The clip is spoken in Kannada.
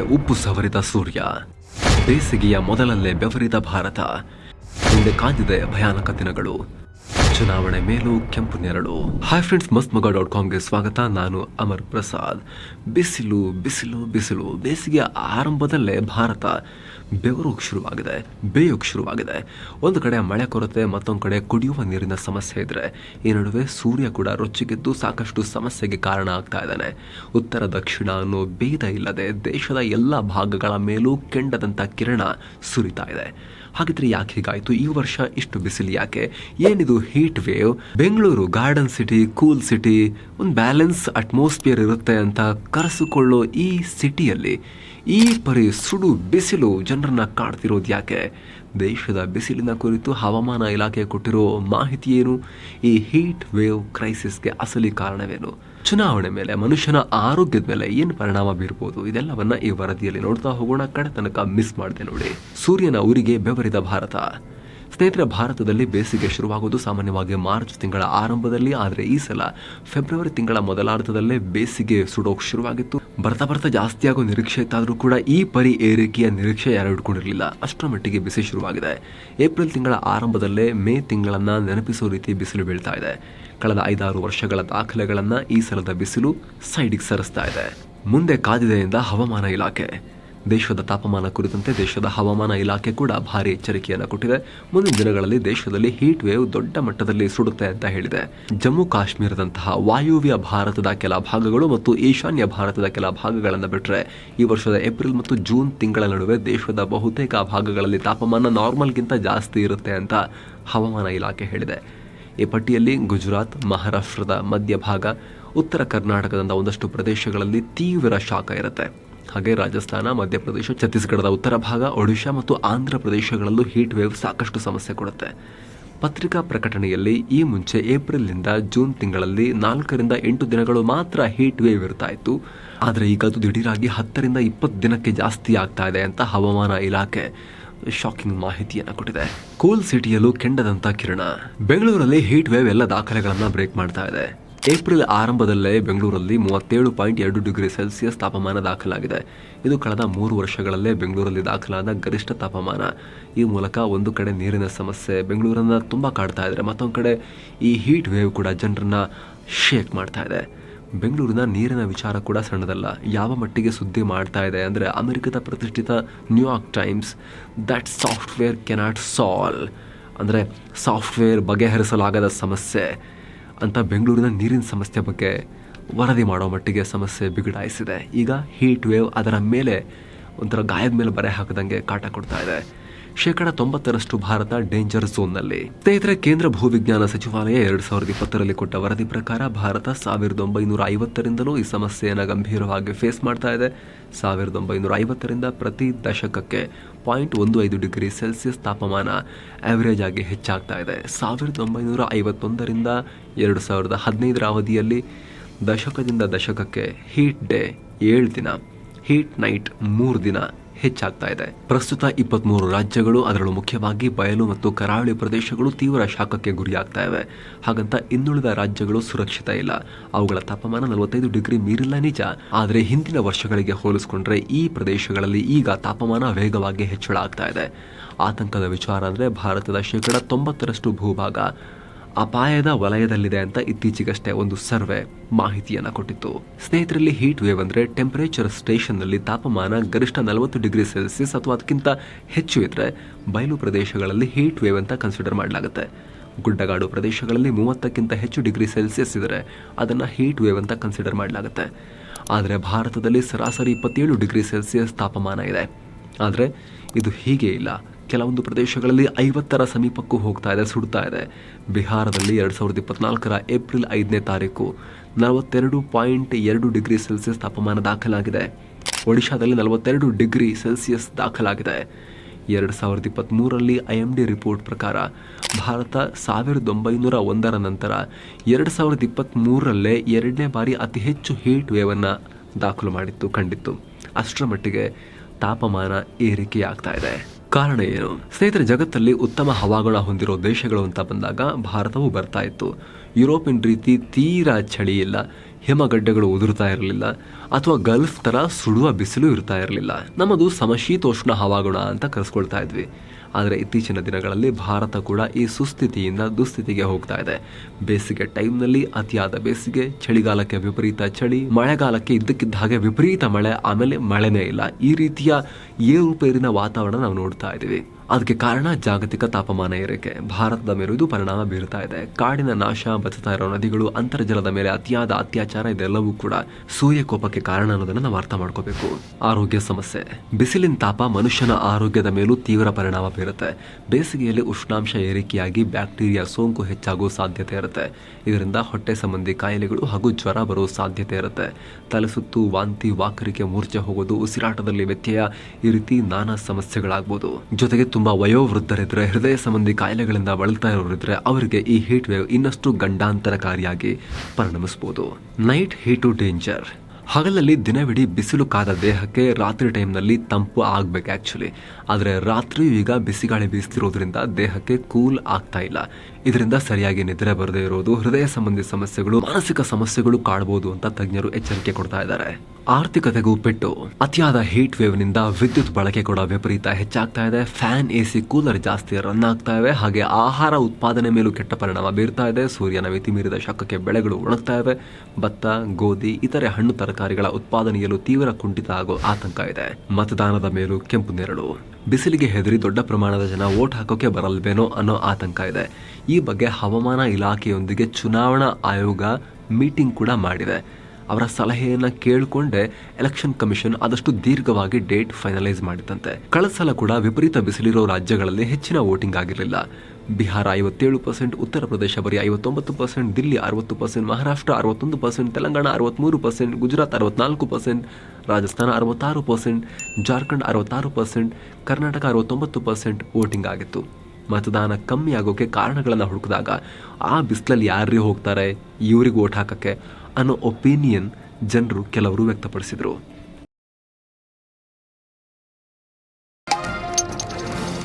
ಉಪ್ಪು ಸವರಿದ ಸೂರ್ಯ. ಬೇಸಿಗೆಯ ಮೊದಲಲ್ಲೇ ಬೆವರಿದ ಭಾರತ. ಮುಂದೆ ಕಾದಿದೆ ಭಯಾನಕ ದಿನಗಳು. ಚುನಾವಣೆ ಮೇಲೂ ಕೆಂಪು ನೆರಳು. ಹಾಯ್ ಫ್ರೆಂಡ್ಸ್ ಮಸ್ತ್ ಮಗ ಡಾಟ್ ಕಾಮ್ಗೆ ಸ್ವಾಗತ. ನಾನು ಅಮರ್ ಪ್ರಸಾದ್. ಬಿಸಿಲು ಬಿಸಿಲು ಬಿಸಿಲು. ಬೇಸಿಗೆಯ ಆರಂಭದಲ್ಲೇ ಭಾರತ ಬೆವರು ಶುರುವಾಗಿದೆ, ಬೇಯೋಕ್ ಶುರುವಾಗಿದೆ. ಒಂದು ಕಡೆ ಮಳೆ ಕೊರತೆ, ಮತ್ತೊಂದು ಕಡೆ ಕುಡಿಯುವ ನೀರಿನ ಸಮಸ್ಯೆ ಇದ್ರೆ ಈ ನಡುವೆ ಸೂರ್ಯ ಕೂಡ ರೊಚ್ಚಿಗೆದ್ದು ಸಾಕಷ್ಟು ಸಮಸ್ಯೆಗೆ ಕಾರಣ ಆಗ್ತಾ ಇದ್ದಾನೆ. ಉತ್ತರ, ದಕ್ಷಿಣ ಅನ್ನೋ ಭೇದ ಇಲ್ಲದೆ ದೇಶದ ಎಲ್ಲ ಭಾಗಗಳ ಮೇಲೂ ಕೆಂಡದಂತ ಕಿರಣ ಸುರಿತಾ ಇದೆ. ಹಾಗಿದ್ರೆ ಯಾಕೆ ಹೀಗಾಯ್ತು? ಈ ವರ್ಷ ಇಷ್ಟು ಬಿಸಿಲು ಯಾಕೆ? ಏನಿದು heat wave Bengaluru garden city cool city ಒಂದು ಬ್ಯಾಲೆನ್ಸ್ ಅಟ್ಮಾಸ್ಫಿಯರ್ ಇರುತ್ತೆ ಅಂತ ಕರೆಸಿಕೊಳ್ಳೋ ಈ ಸಿಟಿಯಲ್ಲಿ ಈ ಪರಿ ಸುಡು ಬಿಸಿಲು ಜನರನ್ನ ಕಾಡ್ತಿರೋದು ಯಾಕೆ? ದೇಶದ ಬಿಸಿಲಿನ ಕುರಿತು ಹವಾಮಾನ ಇಲಾಖೆ ಕೊಟ್ಟಿರೋ ಮಾಹಿತಿ ಏನು? ಈ ಹೀಟ್ ವೇವ್ ಕ್ರೈಸಿಸ್ಗೆ ಅಸಲಿ ಕಾರಣವೇನು? ಚುನಾವಣೆ ಮೇಲೆ ಮನುಷ್ಯನ ಆರೋಗ್ಯದ ಮೇಲೆ ಏನು ಪರಿಣಾಮ ಬೀರ್ಬೋದು? ಇದೆಲ್ಲವನ್ನ ಈ ವರದಿಯಲ್ಲಿ ನೋಡ್ತಾ ಹೋಗೋಣ. ಕಡೆ ತನಕ ಮಿಸ್ ಮಾಡಿದೆ ನೋಡಿ. ಸೂರ್ಯನ ಊರಿಗೆ ಬೆವರಿದ ಭಾರತ. ಸ್ನೇಹಿತರೆ, ಭಾರತದಲ್ಲಿ ಬೇಸಿಗೆ ಶುರುವಾಗುವುದು ಸಾಮಾನ್ಯವಾಗಿ ಮಾರ್ಚ್ ತಿಂಗಳ ಆರಂಭದಲ್ಲಿ, ಆದರೆ ಈ ಸಲ ಫೆಬ್ರವರಿ ತಿಂಗಳ ಮೊದಲಾರ್ಧದಲ್ಲೇ ಬೇಸಿಗೆ ಸುಡೋಕ್ ಶುರುವಾಗಿತ್ತು. ಬರ್ತಾ ಬರ್ತಾ ಜಾಸ್ತಿ ಆಗೋ ನಿರೀಕ್ಷೆ ಇತ್ತಾದರೂ ಕೂಡ ಈ ಪರಿ ಏರಿಕೆಯ ನಿರೀಕ್ಷೆ ಯಾರು ಇಟ್ಕೊಂಡಿರಲಿಲ್ಲ ಅಷ್ಟರ ಮಟ್ಟಿಗೆ ಬಿಸಿ ಶುರುವಾಗಿದೆ. ಏಪ್ರಿಲ್ ತಿಂಗಳ ಆರಂಭದಲ್ಲೇ ಮೇ ತಿಂಗಳನ್ನ ನೆನಪಿಸೋ ರೀತಿ ಬಿಸಿಲು ಬೀಳ್ತಾ ಇದೆ. ಕಳೆದ ಐದಾರು ವರ್ಷಗಳ ದಾಖಲೆಗಳನ್ನು ಈ ಸಲದ ಬಿಸಿಲು ಸೈಡಿಗೆ ಸರಿಸ್ತಾ ಇದೆ. ಮುಂದೆ ಕಾದಿದೆಯಿಂದ ಹವಾಮಾನ ಇಲಾಖೆ. ದೇಶದ ತಾಪಮಾನ ಕುರಿತಂತೆ ದೇಶದ ಹವಾಮಾನ ಇಲಾಖೆ ಕೂಡ ಭಾರಿ ಎಚ್ಚರಿಕೆಯನ್ನು ಕೊಟ್ಟಿದೆ. ಮುಂದಿನ ದಿನಗಳಲ್ಲಿ ದೇಶದಲ್ಲಿ ಹೀಟ್ ವೇವ್ ದೊಡ್ಡ ಮಟ್ಟದಲ್ಲಿ ಸುಡುತ್ತೆ ಅಂತ ಹೇಳಿದೆ. ಜಮ್ಮು ಕಾಶ್ಮೀರದಂತಹ ವಾಯುವ್ಯ ಭಾರತದ ಕೆಲ ಭಾಗಗಳು ಮತ್ತು ಈಶಾನ್ಯ ಭಾರತದ ಕೆಲ ಭಾಗಗಳನ್ನು ಬಿಟ್ಟರೆ ಈ ವರ್ಷದ ಏಪ್ರಿಲ್ ಮತ್ತು ಜೂನ್ ತಿಂಗಳ ನಡುವೆ ದೇಶದ ಬಹುತೇಕ ಭಾಗಗಳಲ್ಲಿ ತಾಪಮಾನ ನಾರ್ಮಲ್ಗಿಂತ ಜಾಸ್ತಿ ಇರುತ್ತೆ ಅಂತ ಹವಾಮಾನ ಇಲಾಖೆ ಹೇಳಿದೆ. ಈ ಪಟ್ಟಿಯಲ್ಲಿ ಗುಜರಾತ್, ಮಹಾರಾಷ್ಟ್ರದ ಮಧ್ಯಭಾಗ, ಉತ್ತರ ಕರ್ನಾಟಕದಂಥ ಒಂದಷ್ಟು ಪ್ರದೇಶಗಳಲ್ಲಿ ತೀವ್ರ ಶಾಖ ಇರುತ್ತೆ. ಹಾಗೆ ರಾಜಸ್ಥಾನ, ಮಧ್ಯಪ್ರದೇಶ, ಛತ್ತೀಸ್ಗಢದ ಉತ್ತರ ಭಾಗ, ಒಡಿಶಾ ಮತ್ತು ಆಂಧ್ರ ಪ್ರದೇಶಗಳಲ್ಲೂ ಹೀಟ್ ವೇವ್ ಸಾಕಷ್ಟು ಸಮಸ್ಯೆ ಕೊಡುತ್ತೆ. ಪತ್ರಿಕಾ ಪ್ರಕಟಣೆಯಲ್ಲಿ ಈ ಮುಂಚೆ ಏಪ್ರಿಲ್ನಿಂದ ಜೂನ್ ತಿಂಗಳಲ್ಲಿ ನಾಲ್ಕರಿಂದ ಎಂಟು ದಿನಗಳು ಮಾತ್ರ ಹೀಟ್ ವೇವ್ ಇರ್ತಾ ಇತ್ತು. ಆದರೆ ಈಗ ಅದು ದಿಢೀರಾಗಿ ಹತ್ತರಿಂದ ಇಪ್ಪತ್ತು ದಿನಕ್ಕೆ ಜಾಸ್ತಿ ಆಗ್ತಾ ಇದೆ ಅಂತ ಹವಾಮಾನ ಇಲಾಖೆ ಶಾಕಿಂಗ್ ಮಾಹಿತಿಯನ್ನು ಕೊಟ್ಟಿದೆ. ಕೂಲ್ ಸಿಟಿಯಲ್ಲೂ ಕೆಂಡದಂತ ಕಿರಣ. ಬೆಂಗಳೂರಲ್ಲಿ ಹೀಟ್ ವೇವ್ ಎಲ್ಲ ದಾಖಲೆಗಳನ್ನು ಬ್ರೇಕ್ ಮಾಡ್ತಾ ಇದೆ. ಏಪ್ರಿಲ್ ಆರಂಭದಲ್ಲೇ ಬೆಂಗಳೂರಲ್ಲಿ ಮೂವತ್ತೇಳು ಪಾಯಿಂಟ್ ಎರಡು ಡಿಗ್ರಿ ಸೆಲ್ಸಿಯಸ್ ತಾಪಮಾನ ದಾಖಲಾಗಿದೆ. ಇದು ಕಳೆದ ಮೂರು ವರ್ಷಗಳಲ್ಲೇ ಬೆಂಗಳೂರಲ್ಲಿ ದಾಖಲಾದ ಗರಿಷ್ಠ ತಾಪಮಾನ. ಈ ಮೂಲಕ ಒಂದು ಕಡೆ ನೀರಿನ ಸಮಸ್ಯೆ ಬೆಂಗಳೂರನ್ನ ತುಂಬ ಕಾಡ್ತಾ ಇದ್ರೆ ಮತ್ತೊಂದು ಕಡೆ ಈ ಹೀಟ್ ವೇವ್ ಕೂಡ ಜನರನ್ನ ಶೇಕ್ ಮಾಡ್ತಾ ಇದೆ. ಬೆಂಗಳೂರಿನ ನೀರಿನ ವಿಚಾರ ಕೂಡ ಸಣ್ಣದಲ್ಲ. ಯಾವ ಮಟ್ಟಿಗೆ ಸುದ್ದಿ ಮಾಡ್ತಾ ಇದೆ ಅಂದರೆ ಅಮೆರಿಕದ ಪ್ರತಿಷ್ಠಿತ New York Times that software cannot solve ಅಂದರೆ ಸಾಫ್ಟ್ವೇರ್ ಬಗೆಹರಿಸಲಾಗದ ಸಮಸ್ಯೆ. ಅಂತ ಬೆಂಗಳೂರಿನ ನೀರಿನ ಸಮಸ್ಯೆ ಬಗ್ಗೆ ವರದಿ ಮಾಡೋ ಮಟ್ಟಿಗೆ ಸಮಸ್ಯೆ ಬಿಗಡಾಯಿಸಿದೆ. ಈಗ ಹೀಟ್ ವೇವ್ ಅದರ ಮೇಲೆ ಒಂಥರ ಗಾಯದ ಮೇಲೆ ಬರೆ ಹಾಕಿದಂಗೆ ಕಾಟ ಕೊಡ್ತಾ ಇದೆ. ಶೇಕಡ ತೊಂಬತ್ತರಷ್ಟು ಭಾರತ ಡೇಂಜರ್ ಝೋನ್ನಲ್ಲಿ ಸ್ನೇಹಿತರೆ, ಕೇಂದ್ರ ಭೂವಿಜ್ಞಾನ ಸಚಿವಾಲಯ ಎರಡ್ ಸಾವಿರದ ಇಪ್ಪತ್ತರಲ್ಲಿ ಕೊಟ್ಟ ವರದಿ ಪ್ರಕಾರ ಭಾರತ ಸಾವಿರದ ಒಂಬೈನೂರ ಐವತ್ತರಿಂದಲೂ ಈ ಸಮಸ್ಯೆಯನ್ನು ಗಂಭೀರವಾಗಿ ಫೇಸ್ ಮಾಡ್ತಾ ಇದೆ. ಸಾವಿರದ ಒಂಬೈನೂರ ಐವತ್ತರಿಂದ ಪ್ರತಿ ದಶಕಕ್ಕೆ ಪಾಯಿಂಟ್ ಒಂದು ಐದು ಡಿಗ್ರಿ ಸೆಲ್ಸಿಯಸ್ ತಾಪಮಾನ ಆವರೇಜ್ ಆಗಿ ಹೆಚ್ಚಾಗ್ತಾ ಇದೆ. ಸಾವಿರದ ಒಂಬೈನೂರ ಐವತ್ತೊಂದರಿಂದ ಎರಡು ಸಾವಿರದ ಹದಿನೈದರ ಅವಧಿಯಲ್ಲಿ ದಶಕದಿಂದ ದಶಕಕ್ಕೆ ಹೀಟ್ ಡೇ ಏಳು ದಿನ ಹೀಟ್ ನೈಟ್ ಮೂರು ದಿನ ಹೆಚ್ಚಾಗ್ತಾ ಇದೆ. ಪ್ರಸ್ತುತ ಇಪ್ಪತ್ಮೂರು ರಾಜ್ಯಗಳು ಅದರಲ್ಲೂ ಮುಖ್ಯವಾಗಿ ಬಯಲು ಮತ್ತು ಕರಾವಳಿ ಪ್ರದೇಶಗಳು ತೀವ್ರ ಶಾಖಕ್ಕೆ ಗುರಿಯಾಗ್ತಾ ಇವೆ. ಹಾಗಂತ ಇನ್ನುಳಿದ ರಾಜ್ಯಗಳು ಸುರಕ್ಷಿತ ಇಲ್ಲ. ಅವುಗಳ ತಾಪಮಾನ ನಲವತ್ತೈದು ಡಿಗ್ರಿ ಮೀರಿಲ್ಲ ನಿಜ. ಆದರೆ ಹಿಂದಿನ ವರ್ಷಗಳಿಗೆ ಹೋಲಿಸಿಕೊಂಡ್ರೆ ಈ ಪ್ರದೇಶಗಳಲ್ಲಿ ಈಗ ತಾಪಮಾನ ವೇಗವಾಗಿ ಹೆಚ್ಚಳ ಆಗ್ತಾ ಇದೆ. ಆತಂಕದ ವಿಚಾರ ಅಂದರೆ ಭಾರತದ ಶೇಕಡ ತೊಂಬತ್ತರಷ್ಟು ಭೂಭಾಗ. ಅಪಾಯದ ವಲಯದಲ್ಲಿದೆ ಅಂತ ಇತ್ತೀಚೆಗಷ್ಟೇ ಒಂದು ಸರ್ವೆ ಮಾಹಿತಿಯನ್ನ ಕೊಟ್ಟಿತ್ತು. ಸ್ನೇಹಿತರಲ್ಲಿ ಹೀಟ್ ವೇವ್ ಅಂದ್ರೆ ಟೆಂಪರೇಚರ್ ಸ್ಟೇಷನ್ನಲ್ಲಿ ತಾಪಮಾನ ಗರಿಷ್ಠ ನಲವತ್ತು ಡಿಗ್ರಿ ಸೆಲ್ಸಿಯಸ್ ಅಥವಾ ಅದಕ್ಕಿಂತ ಹೆಚ್ಚು ಇದ್ರೆ ಬಯಲು ಪ್ರದೇಶಗಳಲ್ಲಿ ಹೀಟ್ ವೇವ್ ಅಂತ ಕನ್ಸಿಡರ್ ಮಾಡಲಾಗುತ್ತೆ. ಗುಡ್ಡಗಾಡು ಪ್ರದೇಶಗಳಲ್ಲಿ ಮೂವತ್ತಕ್ಕಿಂತ ಹೆಚ್ಚು ಡಿಗ್ರಿ ಸೆಲ್ಸಿಯಸ್ ಇದ್ದರೆ ಅದನ್ನು ಹೀಟ್ ವೇವ್ ಅಂತ ಕನ್ಸಿಡರ್ ಮಾಡಲಾಗುತ್ತೆ. ಆದರೆ ಭಾರತದಲ್ಲಿ ಸರಾಸರಿ ಇಪ್ಪತ್ತೇಳು ಡಿಗ್ರಿ ಸೆಲ್ಸಿಯಸ್ ತಾಪಮಾನ ಇದೆ. ಆದರೆ ಇದು ಹೀಗೆ ಇಲ್ಲ. ಕೆಲವೊಂದು ಪ್ರದೇಶಗಳಲ್ಲಿ ಐವತ್ತರ ಸಮೀಪಕ್ಕೂ ಹೋಗ್ತಾ ಇದೆ, ಸುಡ್ತಾ ಇದೆ. ಬಿಹಾರದಲ್ಲಿ ಎರಡು ಸಾವಿರದ ಇಪ್ಪತ್ನಾಲ್ಕರ ಏಪ್ರಿಲ್ ಐದನೇ ತಾರೀಕು ನಲವತ್ತೆರಡು ಪಾಯಿಂಟ್ ಎರಡು ಡಿಗ್ರಿ ಸೆಲ್ಸಿಯಸ್ ತಾಪಮಾನ ದಾಖಲಾಗಿದೆ. ಒಡಿಶಾದಲ್ಲಿ ನಲವತ್ತೆರಡು ಡಿಗ್ರಿ ಸೆಲ್ಸಿಯಸ್ ದಾಖಲಾಗಿದೆ. ಎರಡು ಸಾವಿರದ ಇಪ್ಪತ್ತ್ಮೂರರಲ್ಲಿ ಐ ಎಂ ಡಿ ರಿಪೋರ್ಟ್ ಪ್ರಕಾರ ಭಾರತ ಸಾವಿರದ ಒಂಬೈನೂರ ಒಂದರ ನಂತರ ಎರಡು ಸಾವಿರದ ಇಪ್ಪತ್ತ್ಮೂರರಲ್ಲೇ ಎರಡನೇ ಬಾರಿ ಅತಿ ಹೆಚ್ಚು ಹೀಟ್ ವೇವನ್ನು ದಾಖಲು ಮಾಡಿತ್ತು, ಕಂಡಿತ್ತು. ಅಷ್ಟರ ಮಟ್ಟಿಗೆ ತಾಪಮಾನ ಏರಿಕೆಯಾಗ್ತಾ ಇದೆ. ಕಾರಣ ಏನು? ಸ್ನೇಹಿತರೆ, ಜಗತ್ತಲ್ಲಿ ಉತ್ತಮ ಹವಾಗುಣ ಹೊಂದಿರೋ ದೇಶಗಳು ಅಂತ ಬಂದಾಗ ಭಾರತವು ಬರ್ತಾ ಇತ್ತು. ಯುರೋಪಿನ ರೀತಿ ತೀರಾ ಚಳಿ ಇಲ್ಲ, ಹಿಮಗಡ್ಡೆಗಳು ಉದುರ್ತಾ ಇರಲಿಲ್ಲ, ಅಥವಾ ಗಲ್ಫ್ ತರ ಸುಡುವ ಬಿಸಿಲು ಇರ್ತಾ ಇರಲಿಲ್ಲ. ನಮ್ಮದು ಸಮಶೀತೋಷ್ಣ ಹವಾಗುಣ ಅಂತ ಕರೆಸ್ಕೊಳ್ತಾ ಇದ್ವಿ. ಆದರೆ ಇತ್ತೀಚಿನ ದಿನಗಳಲ್ಲಿ ಭಾರತ ಕೂಡ ಈ ಸುಸ್ಥಿತಿಯಿಂದ ದುಸ್ಥಿತಿಗೆ ಹೋಗ್ತಾ ಇದೆ. ಬೇಸಿಗೆ ಟೈಮ್ನಲ್ಲಿ ಅತಿಯಾದ ಬೇಸಿಗೆ, ಚಳಿಗಾಲಕ್ಕೆ ವಿಪರೀತ ಚಳಿ, ಮಳೆಗಾಲಕ್ಕೆ ಇದ್ದಕ್ಕಿದ್ದ ಹಾಗೆ ವಿಪರೀತ ಮಳೆ, ಆಮೇಲೆ ಮಳೆನೇ ಇಲ್ಲ. ಈ ರೀತಿಯ ಏರುಪೇರಿನ ವಾತಾವರಣ ನಾವು ನೋಡ್ತಾ ಇದ್ದೀವಿ. ಅದಕ್ಕೆ ಕಾರಣ ಜಾಗತಿಕ ತಾಪಮಾನ ಏರಿಕೆ. ಭಾರತದ ಮೇಲೂ ಇದು ಪರಿಣಾಮ ಬೀರ್ತಾ ಇದೆ. ಕಾಡಿನ ನಾಶ ಬಚತಾ ಇರೋ ನದಿಗಳು, ಅಂತರ್ಜಲದ ಮೇಲೆ ಅತಿಯಾದ ಅತ್ಯಾಚಾರ ಇದೆಲ್ಲವೂ ಕೂಡ ಸೂರ್ಯಕೋಪಕ್ಕೆ ಕಾರಣ ಅನ್ನೋದನ್ನ ನಾವು ಅರ್ಥ ಮಾಡ್ಕೋಬೇಕು. ಆರೋಗ್ಯ ಸಮಸ್ಯೆ. ಬಿಸಿಲಿನ ತಾಪ ಮನುಷ್ಯನ ಆರೋಗ್ಯದ ಮೇಲೂ ತೀವ್ರ ಪರಿಣಾಮ ಬೀರುತ್ತೆ. ಬೇಸಿಗೆಯಲ್ಲಿ ಉಷ್ಣಾಂಶ ಏರಿಕೆಯಾಗಿ ಬ್ಯಾಕ್ಟೀರಿಯಾ ಸೋಂಕು ಹೆಚ್ಚಾಗುವ ಸಾಧ್ಯತೆ ಇರುತ್ತೆ. ಇದರಿಂದ ಹೊಟ್ಟೆ ಸಂಬಂಧಿ ಕಾಯಿಲೆಗಳು ಹಾಗೂ ಜ್ವರ ಬರೋ ಸಾಧ್ಯತೆ ಇರುತ್ತೆ. ತಲೆ ಸುತ್ತು, ವಾಂತಿ, ವಾಕರಿಕೆ, ಮೂರ್ಛೆ ಹೋಗೋದು, ಉಸಿರಾಟದಲ್ಲಿ ವ್ಯತ್ಯಯ ಈ ರೀತಿ ನಾನಾ ಸಮಸ್ಯೆಗಳಾಗ್ಬೋದು. ಜೊತೆಗೆ ತುಂಬಾ ವಯೋವೃದ್ಧರಿದ್ದರೆ ಹೃದಯ ಸಂಬಂಧಿ ಕಾಯಿಲೆಗಳಿಂದ ಬಳಲ್ತಾ ಇರೋರಿದ್ದರೆ ಅವರಿಗೆ ಈ ಹೀಟ್ ವೇವ್ ಇನ್ನಷ್ಟು ಗಂಡಾಂತರಕಾರಿಯಾಗಿ ಪರಿಣಮಿಸ್ಬೋದು. ನೈಟ್ ಹೀಟು ಡೇಂಜರ್ ಹಗಲಲ್ಲಿ ದಿನವಿಡೀ ಬಿಸಿಲು ಕಾದ ದೇಹಕ್ಕೆ ರಾತ್ರಿ ಟೈಮ್ನಲ್ಲಿ ತಂಪು ಆಗಬೇಕು ಆ್ಯಕ್ಚುಲಿ ಆದರೆ ರಾತ್ರಿಯೂ ಈಗ ಬಿಸಿಗಾಳಿ ಬೀಸ್ತಿರೋದ್ರಿಂದ ದೇಹಕ್ಕೆ ಕೂಲ್ ಆಗ್ತಾ ಇಲ್ಲ. ಇದರಿಂದ ಸರಿಯಾಗಿ ನಿದ್ರೆ ಬರದೇ ಇರೋದು, ಹೃದಯ ಸಂಬಂಧಿ ಸಮಸ್ಯೆಗಳು, ಮಾನಸಿಕ ಸಮಸ್ಯೆಗಳು ಕಾಡಬಹುದು ಅಂತ ತಜ್ಞರು ಎಚ್ಚರಿಕೆ ಕೊಡ್ತಾ ಇದ್ದಾರೆ. ಆರ್ಥಿಕತೆಗೂ ಪೆಟ್ಟು. ಅತಿಯಾದ ಹೀಟ್ ವೇವ್ನಿಂದ ವಿದ್ಯುತ್ ಬಳಕೆ ಕೂಡ ವಿಪರೀತ ಹೆಚ್ಚಾಗ್ತಾ ಇದೆ. ಫ್ಯಾನ್ ಎಸಿ ಕೂಲರ್ ಜಾಸ್ತಿ ರನ್ ಆಗ್ತಾ ಇವೆ. ಹಾಗೆ ಆಹಾರ ಉತ್ಪಾದನೆ ಮೇಲೂ ಕೆಟ್ಟ ಪರಿಣಾಮ ಬೀರ್ತಾ ಇದೆ. ಸೂರ್ಯನ ಮಿತಿ ಮೀರಿದ ಶಾಖಕ್ಕೆ ಬೆಳೆಗಳು ಒಣಗ್ತಾ ಇವೆ. ಭತ್ತ, ಗೋಧಿ, ಇತರೆ ಹಣ್ಣು ತರಕಾರಿಗಳ ಉತ್ಪಾದನೆಯಲ್ಲೂ ತೀವ್ರ ಕುಂಠಿತ ಆಗೋ ಆತಂಕ ಇದೆ. ಮತದಾನದ ಮೇಲೂ ಕೆಂಪು ನೆರಳು. ಬಿಸಿಲಿಗೆ ಹೆದರಿ ದೊಡ್ಡ ಪ್ರಮಾಣದ ಜನ ವೋಟ್ ಹಾಕೋಕೆ ಬರಲ್ವೇನೋ ಅನ್ನೋ ಆತಂಕ ಇದೆ. ಈ ಬಗ್ಗೆ ಹವಾಮಾನ ಇಲಾಖೆಯೊಂದಿಗೆ ಚುನಾವಣಾ ಆಯೋಗ ಮೀಟಿಂಗ್ ಕೂಡ ಮಾಡಿದೆ. ಅವರ ಸಲಹೆಯನ್ನು ಕೇಳಿಕೊಂಡೇ ಎಲೆಕ್ಷನ್ ಕಮಿಷನ್ ಆದಷ್ಟು ದೀರ್ಘವಾಗಿ ಡೇಟ್ ಫೈನಲೈಸ್ ಮಾಡಿದಂತೆ ಕಳೆದ ಸಲ ಕೂಡ ವಿಪರೀತ ಬಿಸಿಲಿರೋ ರಾಜ್ಯಗಳಲ್ಲಿ ಹೆಚ್ಚಿನ ವೋಟಿಂಗ್ ಆಗಿರಲಿಲ್ಲ. ಬಿಹಾರ ಐವತ್ತೇಳು ಪರ್ಸೆಂಟ್, ಉತ್ತರ ಪ್ರದೇಶ ಬರೀ ಐವತ್ತೊಂಬತ್ತು ಪರ್ಸೆಂಟ್, ದಿಲ್ಲಿ ಅರವತ್ತು ಪರ್ಸೆಂಟ್, ಮಹಾರಾಷ್ಟ್ರ ಅರವತ್ತೊಂದು ಪರ್ಸೆಂಟ್, ತೆಲಂಗಾಣ ಅರವತ್ತ್ಮೂರು ಪರ್ಸೆಂಟ್, ಗುಜರಾತ್ ಅರವತ್ನಾಲ್ಕು ಪರ್ಸೆಂಟ್ ರಾಜಸ್ಥಾನ ಅರವತ್ತಾರು ಪರ್ಸೆಂಟ್, ಜಾರ್ಖಂಡ್ ಅರವತ್ತಾರು ಪರ್ಸೆಂಟ್, ಕರ್ನಾಟಕ ಅರವತ್ತೊಂಬತ್ತು ಪರ್ಸೆಂಟ್ ವೋಟಿಂಗ್ ಆಗಿತ್ತು. ಮತದಾನ ಕಮ್ಮಿ ಆಗೋಕ್ಕೆ ಕಾರಣಗಳನ್ನು ಹುಡುಕಿದಾಗ ಆ ಬಿಸಿಲಲ್ಲಿ ಯಾರೇ ಹೋಗ್ತಾರೆ, ಇವರಿಗೆ ಓಟ್ ಹಾಕಕ್ಕೆ ಅನ್ನೋ ಒಪಿನಿಯನ್ ಜನರು ಕೆಲವರು ವ್ಯಕ್ತಪಡಿಸಿದರು.